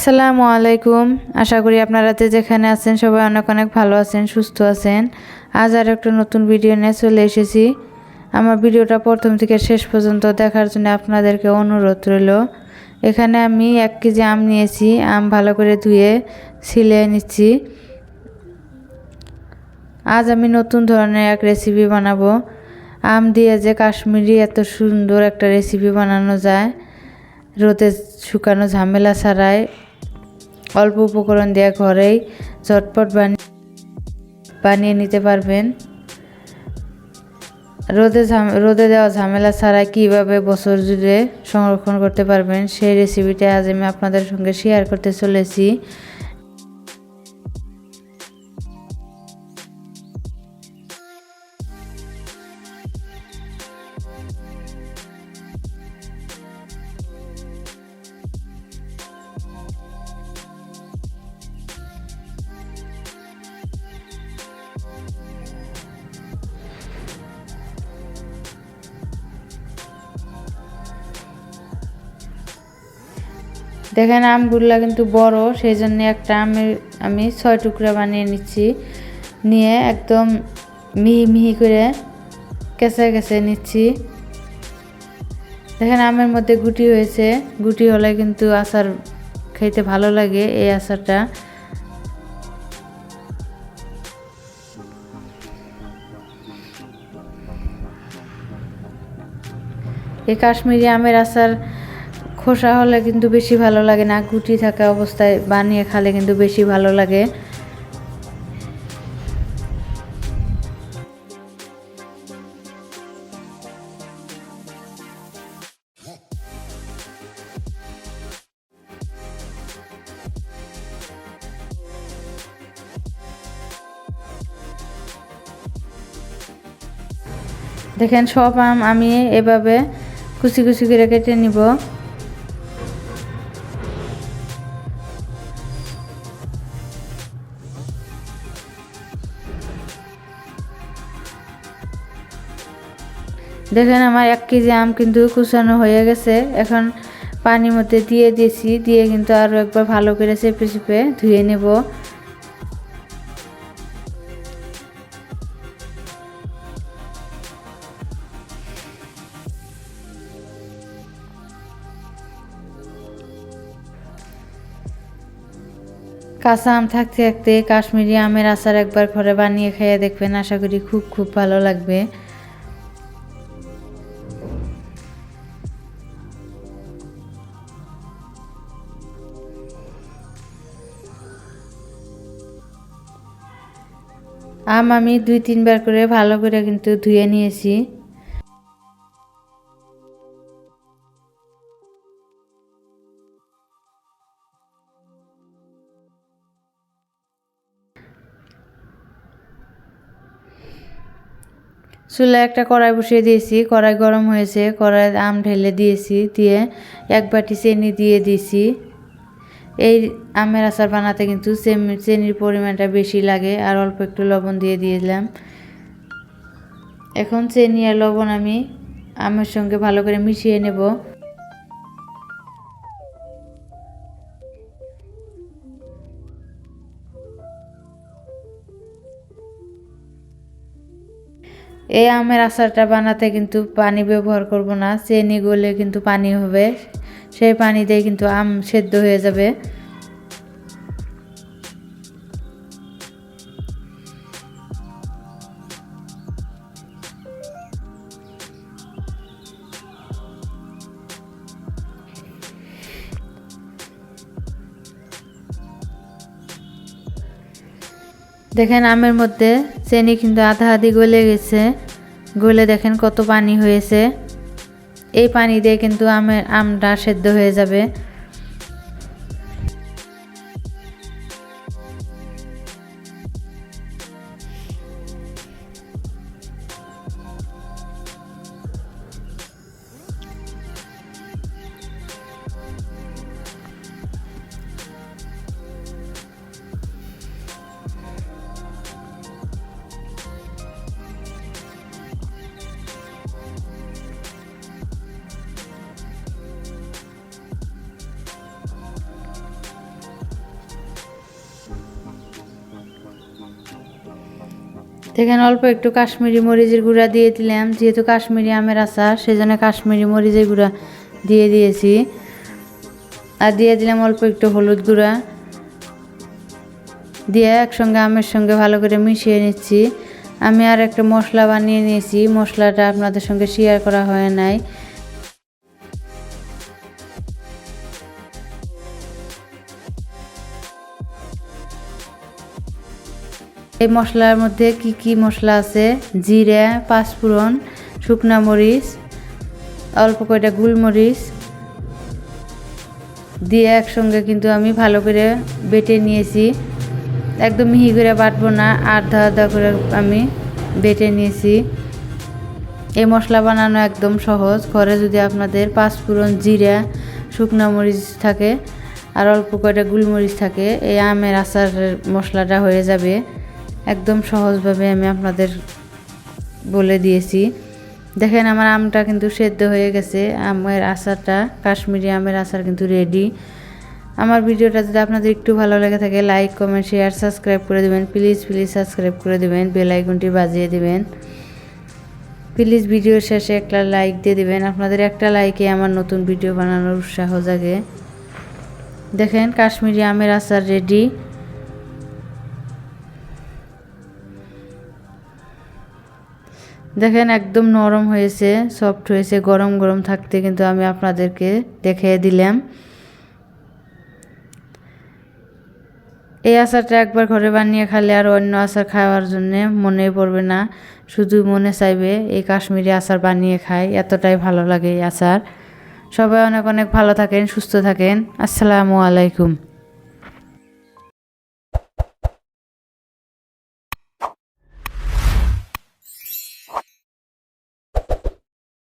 আসসালামু আলাইকুম। আশা করি আপনারা যে যেখানে আছেন সবাই অনেক অনেক ভালো আছেন, সুস্থ আছেন। আজ আর একটা নতুন ভিডিও নিয়ে চলে এসেছি। আমার ভিডিওটা প্রথম থেকে শেষ পর্যন্ত দেখার জন্য আপনাদেরকে অনুরোধ রইল। এখানে আমি এক কেজি আম নিয়েছি, আম ভালো করে ধুয়ে ছিলে নিচ্ছি। আজ আমি নতুন ধরনের এক রেসিপি বানাবো। আম দিয়ে যে কাশ্মীরি এত সুন্দর একটা রেসিপি বানানো যায়, রোদে শুকানো ঝামেলা ছাড়াই অল্প উপকরণ দেওয়া ঘরেই ঝটপট বানিয়ে নিতে পারবেন। রোদে রোদে দেওয়া ঝামেলা ছাড়া কীভাবে বছর জুড়ে সংরক্ষণ করতে পারবেন সেই রেসিপিটা আজ আমি আপনাদের সঙ্গে শেয়ার করতে চলেছি। দেখেন আমগুলা কিন্তু বড় সেই জন্য একটা আমের আমি ছয় টুকরা বানিয়ে নিচ্ছি। নিয়ে একদম মিহি মিহি করে কেঁচে কেঁচে নিচ্ছি। দেখেন আমের মধ্যে গুটি হয়েছে। গুটি হলে কিন্তু আচার খেতে ভালো লাগে এই আচারটা। এই কাশ্মীরি আমের আচার খোসা হলে কিন্তু বেশি ভালো লাগে না গুটি থাকা অবস্থায় বানিয়ে খালে কিন্তু বেশি ভালো লাগে। দেখেন সব আম আমি এভাবে কুচি কুচি করে কেটে নিব। দেখেন আমার এক কেজি আম কিন্তু কুচানো হয়ে গেছে। এখন পানির মধ্যে দিয়ে দিয়েছি, দিয়ে কিন্তু আরও একবার ভালো করে চেপে চেপে ধুয়ে নেব। কাঁচা আম থাকতে থাকতে কাশ্মীরি আমের আচার একবার ঘরে বানিয়ে খেয়ে দেখবেন, আশা করি খুব খুব ভালো লাগবে। আম আমি দুই, তিনবার করে ভালো করে কিন্তু ধুয়ে নিয়েছি। চুলায় একটা কড়াই বসিয়ে দিয়েছি। কড়াই গরম হয়েছে কড়াই আম ঢেলে দিয়েছি, দিয়ে এক বাটি চিনি দিয়ে দিয়েছি। এই আমের আচার বানাতে কিন্তু চিনির পরিমাণটা বেশি লাগে, আর অল্প একটু লবণ দিয়ে দিলাম এখন চেনি আর লবণ আমি আমের সঙ্গে ভালো করে মিশিয়ে নেব। এই আমের আচারটা বানাতে কিন্তু পানি ব্যবহার করব না, চেনি গলে কিন্তু পানি হবে। সেই পানি দিয়ে কিন্তু আম সেদ্ধ হয়ে যাবে। দেখেন আমের মধ্যে চেনি কিন্তু আধা আধি গলে গেছে। গলে দেখেন কত পানি হয়েছে। এই পানি দিয়ে কিন্তু আমের আমটা সেদ্ধ হয়ে যাবে। এখানে অল্প একটু কাশ্মীরি মরিচের গুঁড়া দিয়ে দিলাম। যেহেতু কাশ্মীরি আমের আচার সেই জন্য কাশ্মীরি মরিচের গুঁড়া দিয়ে দিয়েছি। আর দিয়ে দিলাম অল্প একটু হলুদ গুঁড়া। দিয়ে একসঙ্গে আমের সঙ্গে ভালো করে মিশিয়ে নিচ্ছি। আমি আর একটা মশলা বানিয়ে নিয়েছি। মশলাটা আপনাদের সঙ্গে শেয়ার করা হয় নাই। এই মশলার মধ্যে কি কি মশলা আছে? জিরা, পাঁচফোড়ন, শুকনা মরিচ, অল্প কয়টা গুলমরিচ দিয়ে একসঙ্গে কিন্তু আমি ভালো করে বেটে নিয়েছি। একদম মিহি করে বাটবো না, আধা আধা করে আমি বেটে নিয়েছি। এই মশলা বানানো একদম সহজ। ঘরে যদি আপনাদের পাঁচফোড়ন, জিরা, শুকনো মরিচ থাকে আর অল্প কয়টা গুলমরিচ থাকে, এই আমের আচারের মশলাটা হয়ে যাবে। একদম সহজভাবে আমি আপনাদের বলে দিয়েছি। দেখেন আমার আমটা কিন্তু সেদ্ধ হয়ে গেছে। আমের আচারটা, কাশ্মীরি আমের আচার কিন্তু রেডি আমার ভিডিওটা যদি আপনাদের একটু ভালো লেগে থাকে লাইক কমেন্ট শেয়ার সাবস্ক্রাইব করে দেবেন। প্লিজ প্লিজ সাবস্ক্রাইব করে দেবেন। বেল আইকনটি বাজিয়ে দেবেন। প্লিজ ভিডিও শেষে একটা লাইক দিয়ে দেবেন। আপনাদের একটা লাইকে আমার নতুন ভিডিও বানানোর উৎসাহ জাগে। দেখেন, কাশ্মীরি আমের আচার রেডি দেখেন একদম নরম হয়েছে সফট হয়েছে, গরম গরম থাকতে কিন্তু আমি আপনাদেরকে দেখিয়ে দিলাম। এই আচারটা একবার ঘরে বানিয়ে খালে আর অন্য আচার খাওয়ার জন্য মনে পড়বে না, শুধু মনে চাইবে এই কাশ্মীরি আচার বানিয়ে খাই, এতটাই ভালো লাগে এই আচার। সবাই অনেক অনেক ভালো থাকেন, সুস্থ থাকেন। আসসালামু আলাইকুম।